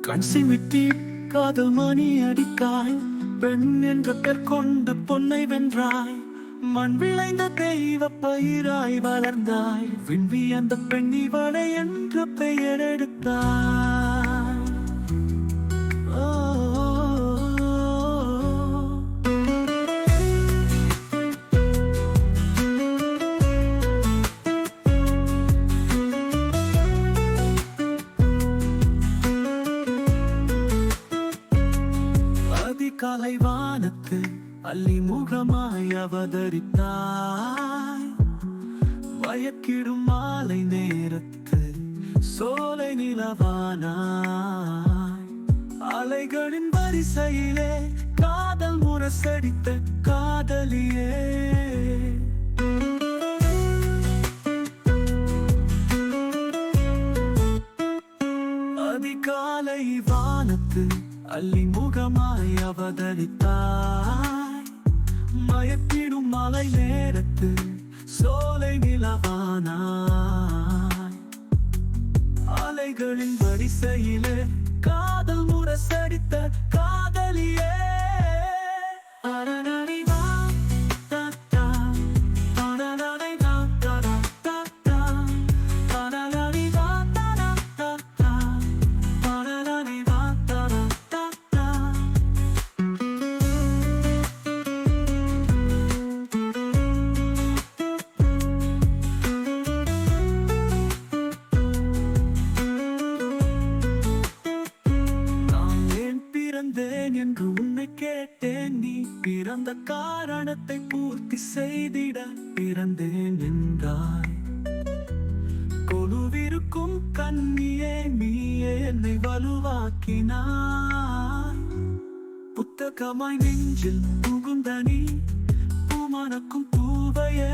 கண்சி விட்டி காதல் மணி அடித்தாய். பெண் என்ற பெயர் கொண்டு பொன்னை வென்றாய். மண் விளைந்த தெய்வ பயிராய் வளர்ந்தாய். விண்வி அந்த பெண் இவளை என்று பெயர் எடுத்தாய். அதிகாலை வானத்து அள்ளி முகமாய் அவதரித்தாய். வயக்கிடும் மாலை நேரத்து சோலை நிலவானாய். அலைகளின் வரிசையிலே காதல் முரசடித்த காதலியே. அதிகாலை வானத்து அல்லிமுகமாய் அவதரித்தாய். மயக்கிடும் மலை நேரத்து சோலை நிலவானாய். அலைகளின் வரிசையிலே நீ பிறந்த காரணத்தை பூர்த்தி செய்திட பிறந்தேன் என்றாய். கொலுவிருக்கும் கண்ணியே நீயே என்னை வலுவாக்கினாய் புத்தகமாய் நெஞ்சில் புகுந்த நீ பூமனக்கும் பூவையே